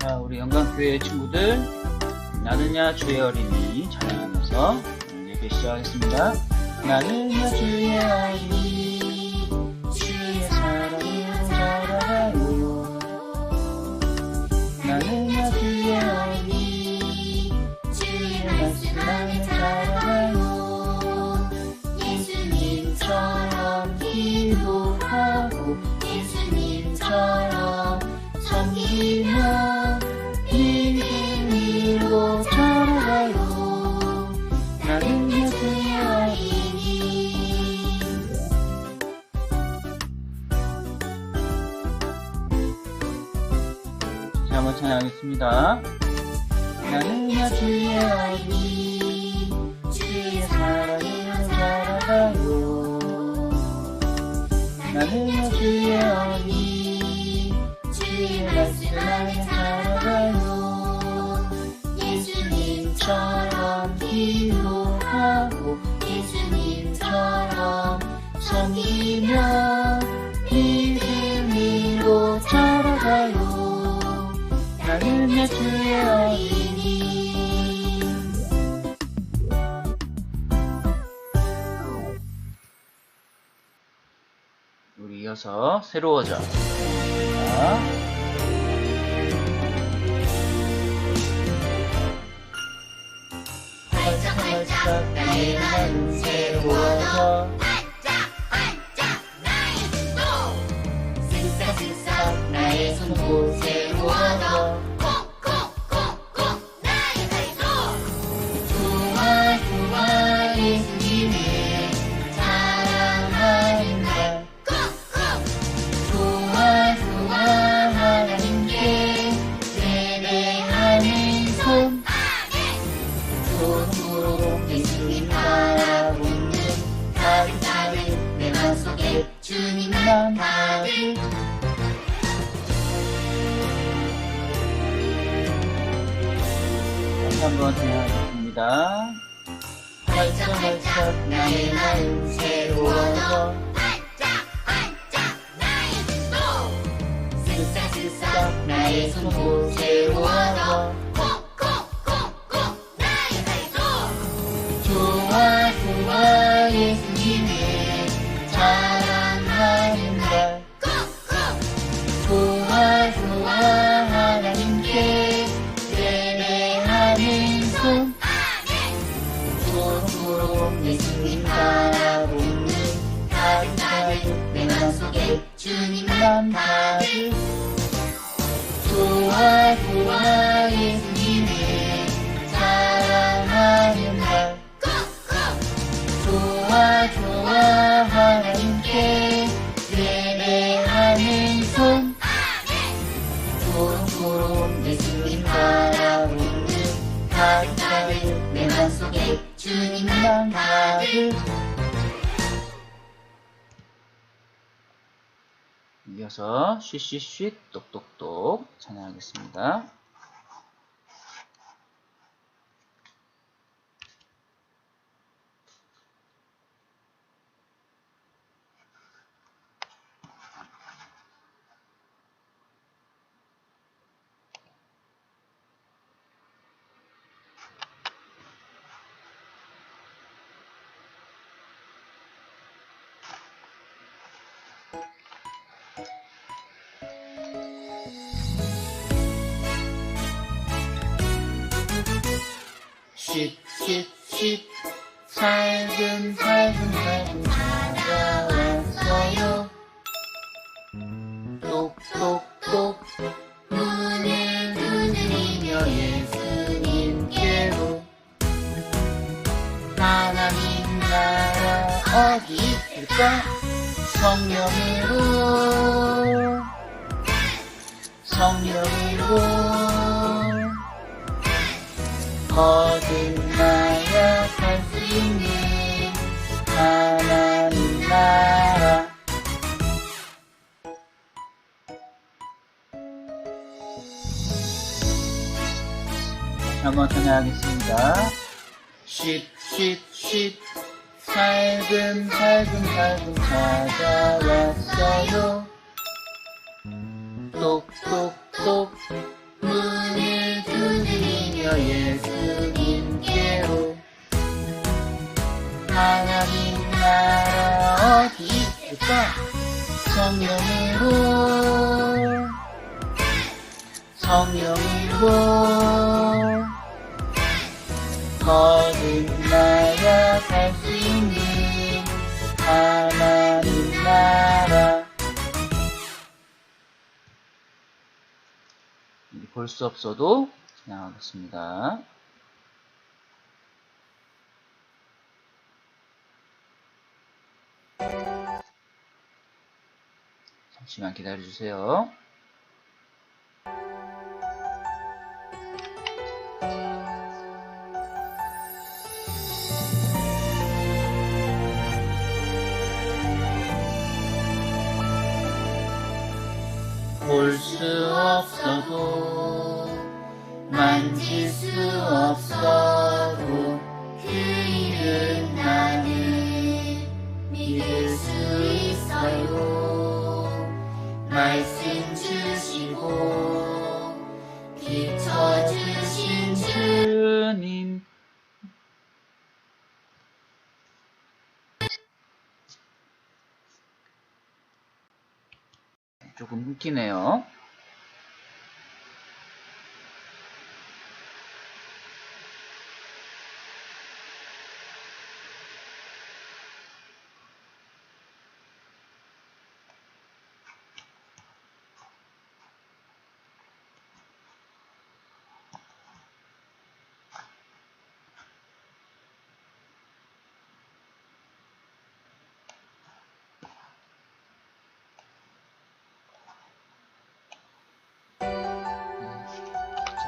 자, 우리 영광교회 친구들 나느냐 주의 어린이 찬양하면서 예배 시작하겠습니다. 나느냐 주의 어린이 하겠습니다. 나는 야 주의 아이 주의 사랑으로 살아가요 나는 야 주의 어미 주의 말씀 안에 살아가요 예수님처럼 해요. 우리 이어서 새로워져. 자. 반짝반짝 빨간 새로워져. 이어서 쉬쉬쉬 똑똑똑 찬양하겠습니다. 어디 있을까? 성령으로 성령으로 거듭나야 살 수 있는 하나님 나라 한번 찬양하겠습니다. 쉽쉽쉽 살금 살금 살금 찾아왔어요. 똑똑똑. 문을 두드리며 예수님께로. 하나님 나라 어디 있을까? 성령으로. 성령으로. 거듭나 볼 수 없어도 지나가겠습니다. 잠시만 기다려주세요. 볼 수 없어도 만질 수 없어도 그 일은 나는 믿을 수 있어요 말씀 주시고 비춰 주신 주님 조금 웃기네요.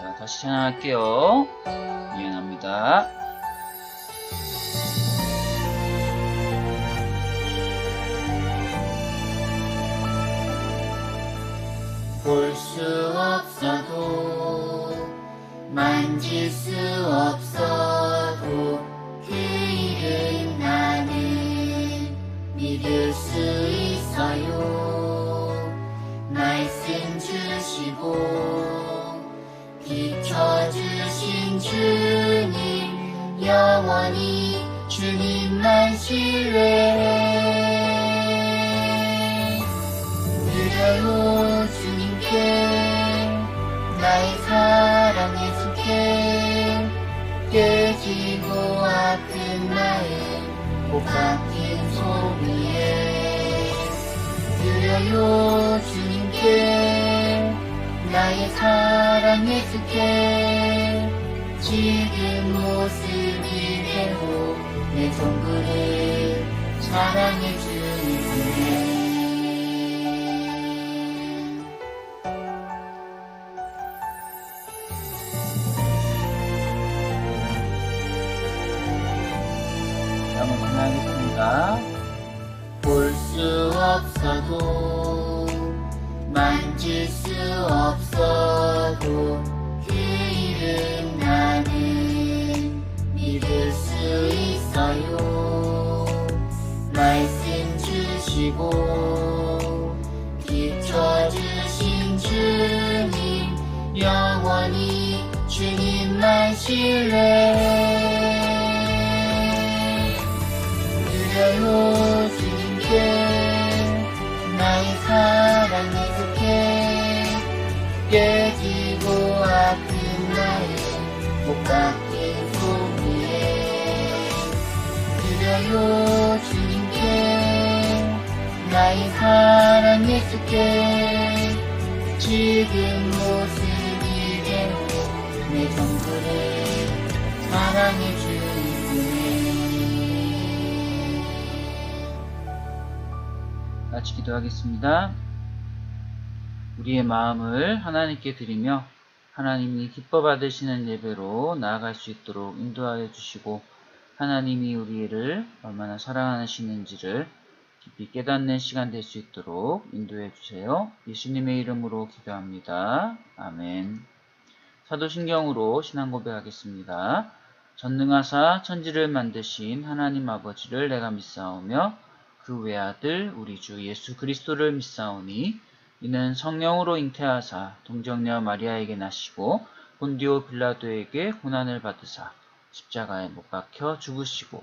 자, 다시 시작할게요. 미안합니다. 볼 수 없어도 만질 수 없어 깨지고 아픈 마음 못 바뀐 소리에 드려요 주님께. 나의 사랑 예수께 지금 모습 이대로 내 전부를 사랑해 주 주시고 비춰주신 주님 영원히 주님만 신뢰해 드려요 주님께 나의 사랑 예수께 깨지고 아픈 나의 못 바뀐 소리에 드려요 사랑 예수께 지금 모습 이대로 내 전부를 사랑해 주님께 같이 기도하겠습니다. 우리의 마음을 하나님께 드리며 하나님이 기뻐 받으시는 예배로 나아갈 수 있도록 인도하여 주시고 하나님이 우리를 얼마나 사랑하시는지를 깊이 깨닫는 시간 될 수 있도록 인도해 주세요. 예수님의 이름으로 기도합니다. 아멘. 사도신경으로 신앙 고백하겠습니다. 전능하사 천지를 만드신 하나님 아버지를 내가 믿사오며 그 외아들 우리 주 예수 그리스도를 믿사오니 이는 성령으로 잉태하사 동정녀 마리아에게 나시고 본디오 빌라도에게 고난을 받으사 십자가에 못 박혀 죽으시고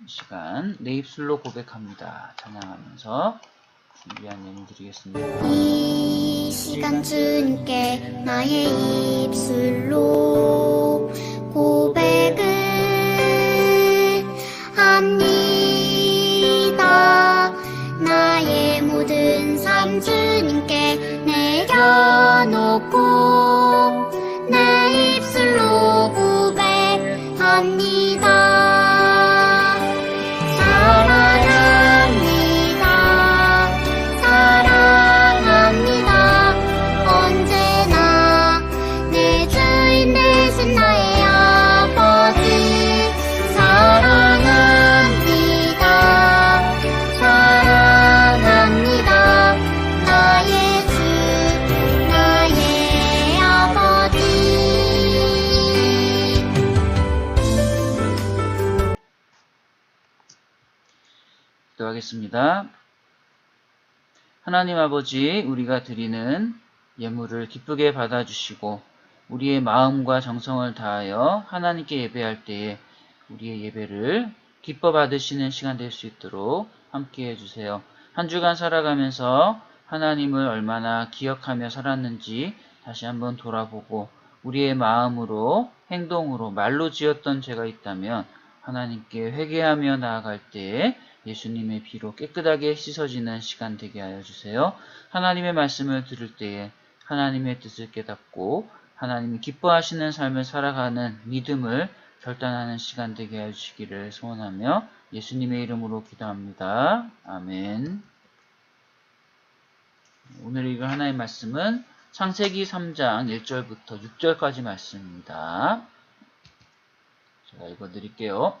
이 시간 내 입술로 고백합니다. 찬양하면서 준비한 예물 드리겠습니다. 이 시간 주님께 나의 입술로 고백을 합니다. 나의 모든 삶 주님께 내려놓고 기도하겠습니다. 하나님 아버지, 우리가 드리는 예물을 기쁘게 받아주시고, 우리의 마음과 정성을 다하여 하나님께 예배할 때에 우리의 예배를 기뻐 받으시는 시간 될 수 있도록 함께 해주세요. 한 주간 살아가면서 하나님을 얼마나 기억하며 살았는지 다시 한번 돌아보고, 우리의 마음으로, 행동으로, 말로 지었던 죄가 있다면 하나님께 회개하며 나아갈 때에 예수님의 피로 깨끗하게 씻어지는 시간 되게 하여 주세요. 하나님의 말씀을 들을 때에 하나님의 뜻을 깨닫고 하나님이 기뻐하시는 삶을 살아가는 믿음을 결단하는 시간 되게 하여 주시기를 소원하며 예수님의 이름으로 기도합니다. 아멘. 오늘 읽을 하나의 말씀은 창세기 3장 1절부터 6절까지 말씀입니다. 제가 읽어 드릴게요.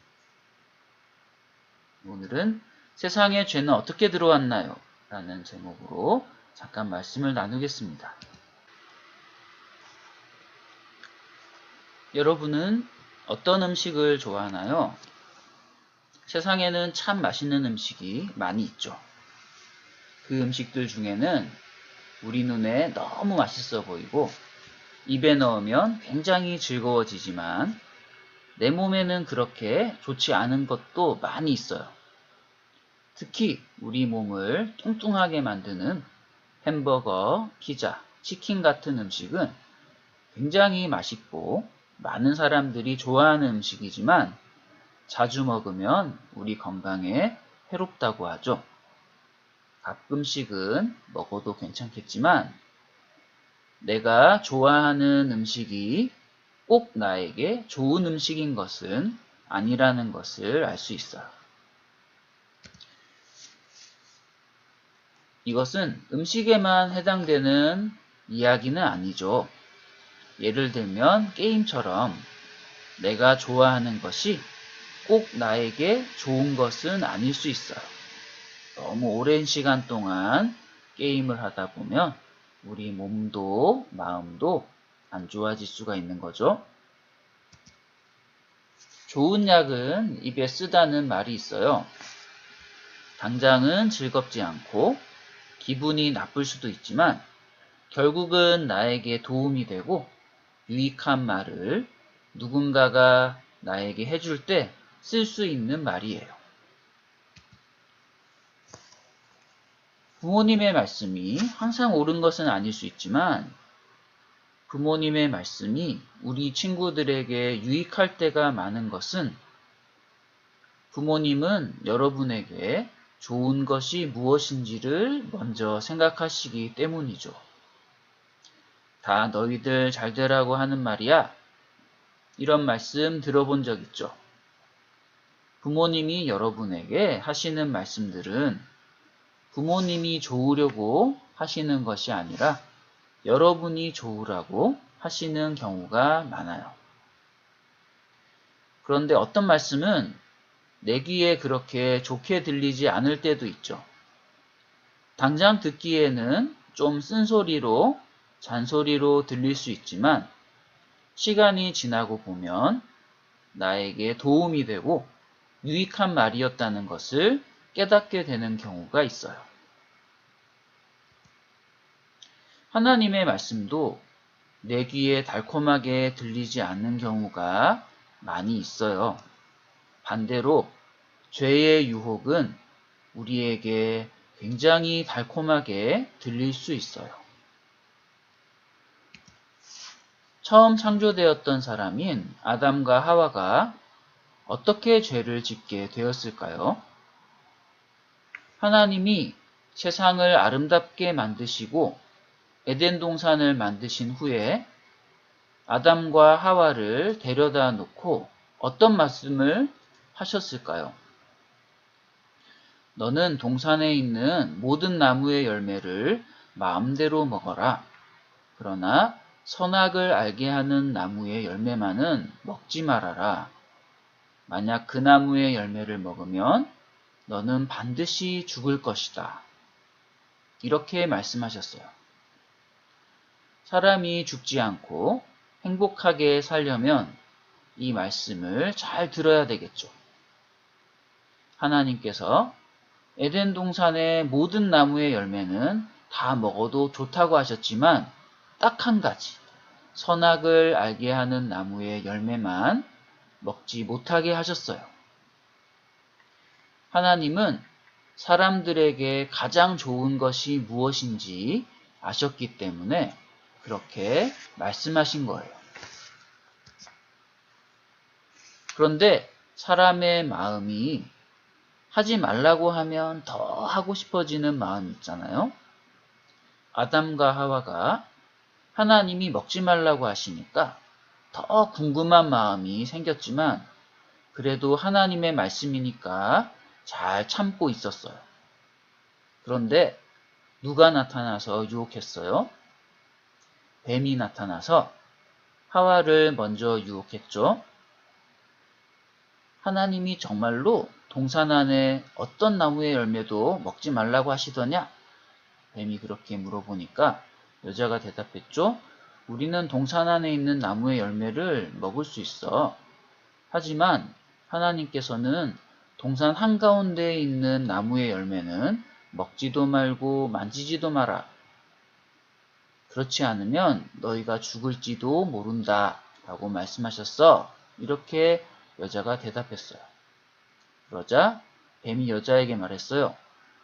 오늘은 세상에 죄는 어떻게 들어왔나요? 라는 제목으로 잠깐 말씀을 나누겠습니다. 여러분은 어떤 음식을 좋아하나요? 세상에는 참 맛있는 음식이 많이 있죠. 그 음식들 중에는 우리 눈에 너무 맛있어 보이고 입에 넣으면 굉장히 즐거워지지만 내 몸에는 그렇게 좋지 않은 것도 많이 있어요. 특히 우리 몸을 뚱뚱하게 만드는 햄버거, 피자, 치킨 같은 음식은 굉장히 맛있고 많은 사람들이 좋아하는 음식이지만 자주 먹으면 우리 건강에 해롭다고 하죠. 가끔씩은 먹어도 괜찮겠지만 내가 좋아하는 음식이 꼭 나에게 좋은 음식인 것은 아니라는 것을 알 수 있어요. 이것은 음식에만 해당되는 이야기는 아니죠. 예를 들면 게임처럼 내가 좋아하는 것이 꼭 나에게 좋은 것은 아닐 수 있어요. 너무 오랜 시간 동안 게임을 하다 보면 우리 몸도 마음도 안 좋아질 수가 있는 거죠. 좋은 약은 입에 쓰다는 말이 있어요. 당장은 즐겁지 않고 기분이 나쁠 수도 있지만 결국은 나에게 도움이 되고 유익한 말을 누군가가 나에게 해줄 때 쓸 수 있는 말이에요. 부모님의 말씀이 항상 옳은 것은 아닐 수 있지만 부모님의 말씀이 우리 친구들에게 유익할 때가 많은 것은 부모님은 여러분에게 좋은 것이 무엇인지를 먼저 생각하시기 때문이죠. 다 너희들 잘 되라고 하는 말이야. 이런 말씀 들어본 적 있죠? 부모님이 여러분에게 하시는 말씀들은 부모님이 좋으려고 하시는 것이 아니라 여러분이 좋으라고 하시는 경우가 많아요. 그런데 어떤 말씀은 내 귀에 그렇게 좋게 들리지 않을 때도 있죠. 당장 듣기에는 좀 쓴소리로 잔소리로 들릴 수 있지만 시간이 지나고 보면 나에게 도움이 되고 유익한 말이었다는 것을 깨닫게 되는 경우가 있어요. 하나님의 말씀도 내 귀에 달콤하게 들리지 않는 경우가 많이 있어요. 반대로 죄의 유혹은 우리에게 굉장히 달콤하게 들릴 수 있어요. 처음 창조되었던 사람인 아담과 하와가 어떻게 죄를 짓게 되었을까요? 하나님이 세상을 아름답게 만드시고 에덴 동산을 만드신 후에 아담과 하와를 데려다 놓고 어떤 말씀을 하셨을까요? 너는 동산에 있는 모든 나무의 열매를 마음대로 먹어라. 그러나 선악을 알게 하는 나무의 열매만은 먹지 말아라. 만약 그 나무의 열매를 먹으면 너는 반드시 죽을 것이다. 이렇게 말씀하셨어요. 사람이 죽지 않고 행복하게 살려면 이 말씀을 잘 들어야 되겠죠. 하나님께서 에덴 동산의 모든 나무의 열매는 다 먹어도 좋다고 하셨지만 딱 한 가지, 선악을 알게 하는 나무의 열매만 먹지 못하게 하셨어요. 하나님은 사람들에게 가장 좋은 것이 무엇인지 아셨기 때문에 그렇게 말씀하신 거예요. 그런데 사람의 마음이 하지 말라고 하면 더 하고 싶어지는 마음이 있잖아요. 아담과 하와가 하나님이 먹지 말라고 하시니까 더 궁금한 마음이 생겼지만 그래도 하나님의 말씀이니까 잘 참고 있었어요. 그런데 누가 나타나서 유혹했어요? 뱀이 나타나서 하와를 먼저 유혹했죠. 하나님이 정말로 동산 안에 어떤 나무의 열매도 먹지 말라고 하시더냐? 뱀이 그렇게 물어보니까 여자가 대답했죠. 우리는 동산 안에 있는 나무의 열매를 먹을 수 있어. 하지만 하나님께서는 동산 한가운데에 있는 나무의 열매는 먹지도 말고 만지지도 마라. 그렇지 않으면 너희가 죽을지도 모른다. 라고 말씀하셨어. 이렇게 여자가 대답했어요. 그러자 뱀이 여자에게 말했어요.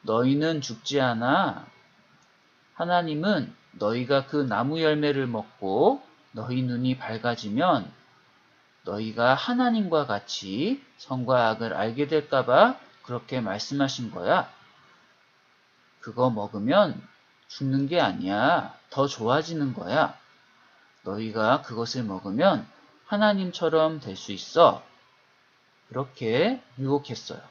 너희는 죽지 않아. 하나님은 너희가 그 나무 열매를 먹고 너희 눈이 밝아지면 너희가 하나님과 같이 선과 악을 알게 될까봐 그렇게 말씀하신 거야. 그거 먹으면 죽는 게 아니야. 더 좋아지는 거야. 너희가 그것을 먹으면 하나님처럼 될 수 있어. 그렇게 유혹했어요.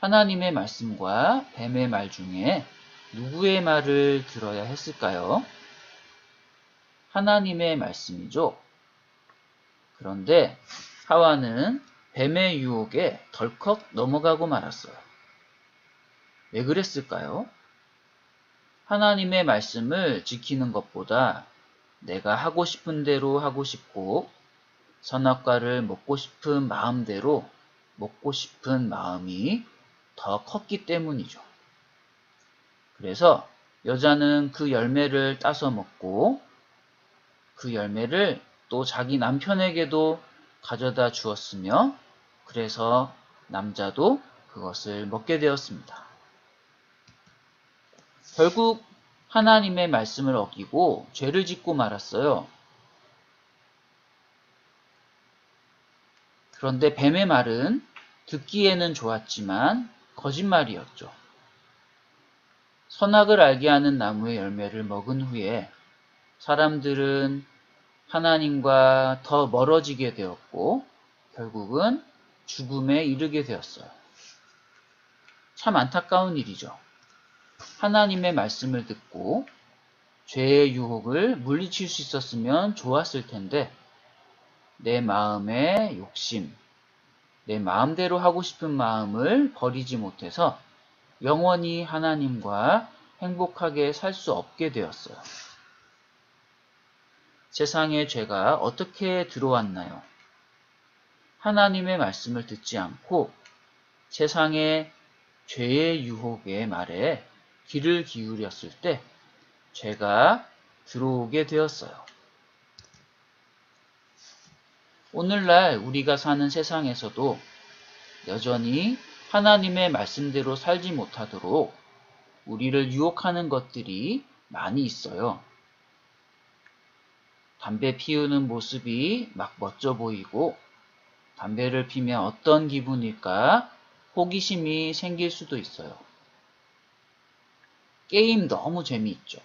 하나님의 말씀과 뱀의 말 중에 누구의 말을 들어야 했을까요? 하나님의 말씀이죠. 그런데 하와는 뱀의 유혹에 덜컥 넘어가고 말았어요. 왜 그랬을까요? 하나님의 말씀을 지키는 것보다 내가 하고 싶은 대로 하고 싶고 선악과를 먹고 싶은 마음대로 먹고 싶은 마음이 더 컸기 때문이죠. 그래서 여자는 그 열매를 따서 먹고 그 열매를 또 자기 남편에게도 가져다 주었으며 그래서 남자도 그것을 먹게 되었습니다. 결국 하나님의 말씀을 어기고 죄를 짓고 말았어요. 그런데 뱀의 말은 듣기에는 좋았지만 거짓말이었죠. 선악을 알게 하는 나무의 열매를 먹은 후에 사람들은 하나님과 더 멀어지게 되었고 결국은 죽음에 이르게 되었어요. 참 안타까운 일이죠. 하나님의 말씀을 듣고 죄의 유혹을 물리칠 수 있었으면 좋았을 텐데 내 마음의 욕심, 내 마음대로 하고 싶은 마음을 버리지 못해서 영원히 하나님과 행복하게 살 수 없게 되었어요. 세상에 죄가 어떻게 들어왔나요? 하나님의 말씀을 듣지 않고 세상의 죄의 유혹의 말에 귀를 기울였을 때 죄가 들어오게 되었어요. 오늘날 우리가 사는 세상에서도 여전히 하나님의 말씀대로 살지 못하도록 우리를 유혹하는 것들이 많이 있어요. 담배 피우는 모습이 막 멋져 보이고 담배를 피면 어떤 기분일까 호기심이 생길 수도 있어요. 게임 너무 재미있죠.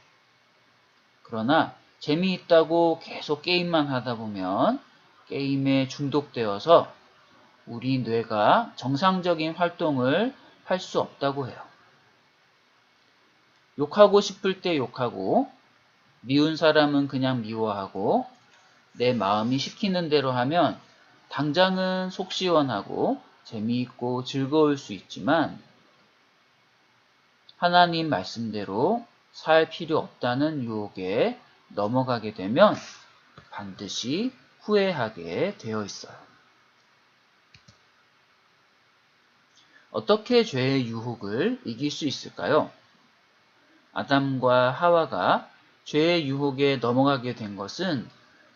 그러나 재미있다고 계속 게임만 하다 보면 게임에 중독되어서 우리 뇌가 정상적인 활동을 할 수 없다고 해요. 욕하고 싶을 때 욕하고 미운 사람은 그냥 미워하고 내 마음이 시키는 대로 하면 당장은 속 시원하고 재미있고 즐거울 수 있지만 하나님 말씀대로 살 필요 없다는 유혹에 넘어가게 되면 반드시 후회하게 되어 있어요. 어떻게 죄의 유혹을 이길 수 있을까요? 아담과 하와가 죄의 유혹에 넘어가게 된 것은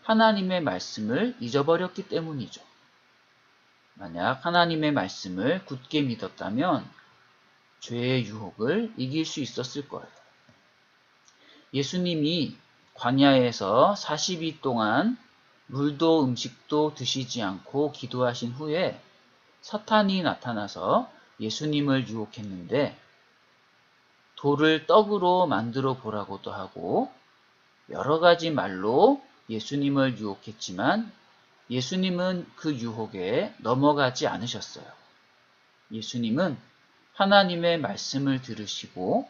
하나님의 말씀을 잊어버렸기 때문이죠. 만약 하나님의 말씀을 굳게 믿었다면 죄의 유혹을 이길 수 있었을 거예요. 예수님이 광야에서 40일 동안 물도 음식도 드시지 않고 기도하신 후에 사탄이 나타나서 예수님을 유혹했는데 돌을 떡으로 만들어 보라고도 하고 여러 가지 말로 예수님을 유혹했지만 예수님은 그 유혹에 넘어가지 않으셨어요. 예수님은 하나님의 말씀을 들으시고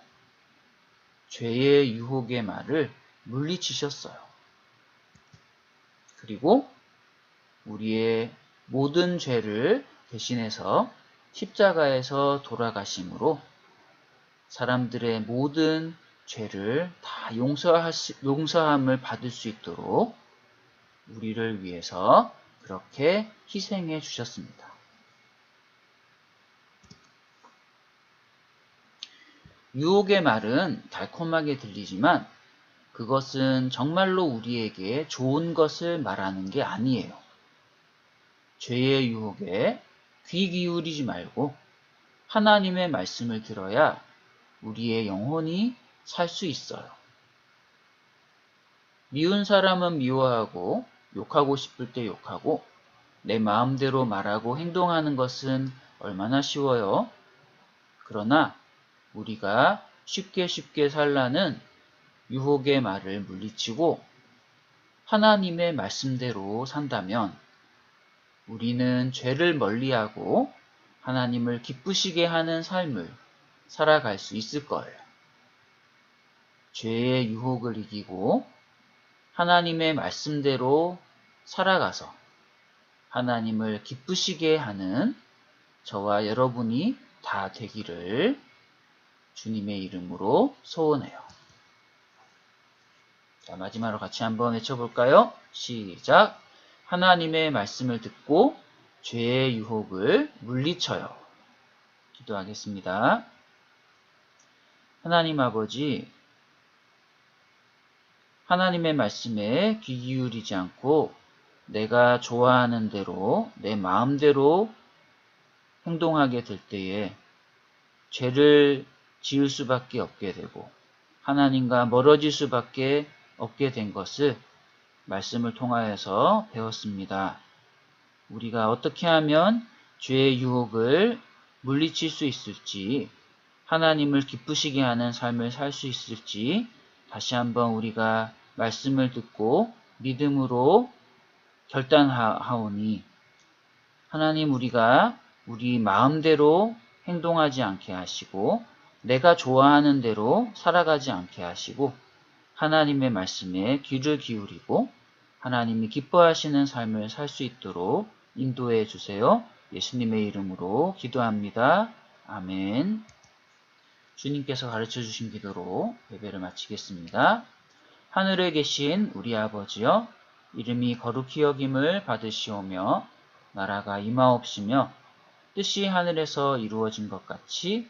죄의 유혹의 말을 물리치셨어요. 그리고 우리의 모든 죄를 대신해서 십자가에서 돌아가심으로 사람들의 모든 죄를 다 용서함을 받을 수 있도록 우리를 위해서 그렇게 희생해 주셨습니다. 유혹의 말은 달콤하게 들리지만 그것은 정말로 우리에게 좋은 것을 말하는 게 아니에요. 죄의 유혹에 귀 기울이지 말고 하나님의 말씀을 들어야 우리의 영혼이 살 수 있어요. 미운 사람은 미워하고 욕하고 싶을 때 욕하고 내 마음대로 말하고 행동하는 것은 얼마나 쉬워요. 그러나 우리가 쉽게 쉽게 살라는 유혹의 말을 물리치고 하나님의 말씀대로 산다면 우리는 죄를 멀리하고 하나님을 기쁘시게 하는 삶을 살아갈 수 있을 거예요. 죄의 유혹을 이기고 하나님의 말씀대로 살아가서 하나님을 기쁘시게 하는 저와 여러분이 다 되기를 주님의 이름으로 소원해요. 자, 마지막으로 같이 한번 외쳐볼까요? 시작. 하나님의 말씀을 듣고 죄의 유혹을 물리쳐요. 기도하겠습니다. 하나님 아버지, 하나님의 말씀에 귀 기울이지 않고 내가 좋아하는 대로 내 마음대로 행동하게 될 때에 죄를 지을 수밖에 없게 되고 하나님과 멀어질 수밖에 없게 된 것을 말씀을 통하여서 배웠습니다. 우리가 어떻게 하면 죄의 유혹을 물리칠 수 있을지 하나님을 기쁘시게 하는 삶을 살 수 있을지 다시 한번 우리가 말씀을 듣고 믿음으로 결단하오니 하나님 우리가 우리 마음대로 행동하지 않게 하시고 내가 좋아하는 대로 살아가지 않게 하시고 하나님의 말씀에 귀를 기울이고 하나님이 기뻐하시는 삶을 살 수 있도록 인도해 주세요. 예수님의 이름으로 기도합니다. 아멘. 주님께서 가르쳐 주신 기도로 예배를 마치겠습니다. 하늘에 계신 우리 아버지여 이름이 거룩히 여김을 받으시오며 나라가 임하옵시며 뜻이 하늘에서 이루어진 것 같이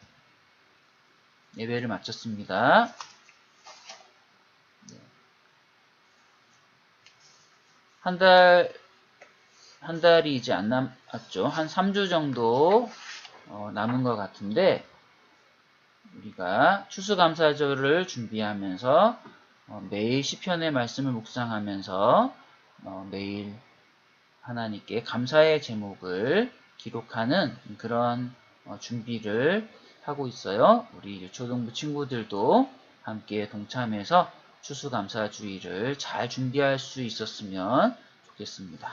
예배를 마쳤습니다. 네. 한 달, 한 달이 이제 안 남았죠. 한 3주 정도 어, 남은 것 같은데, 우리가 추수감사절을 준비하면서 어, 매일 시편의 말씀을 묵상하면서 어, 매일 하나님께 감사의 제목을 기록하는 그런 어, 준비를 하고 있어요. 우리 유초동부 친구들도 함께 동참해서 추수감사주의를 잘 준비할 수 있었으면 좋겠습니다.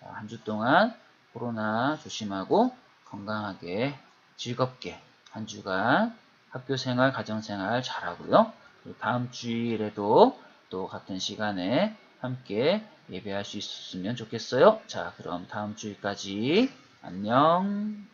한 주 동안 코로나 조심하고 건강하게 즐겁게 한 주간 학교 생활, 가정 생활 잘하고요. 다음 주일에도 또 같은 시간에 함께 예배할 수 있었으면 좋겠어요. 자, 그럼 다음 주일까지 안녕.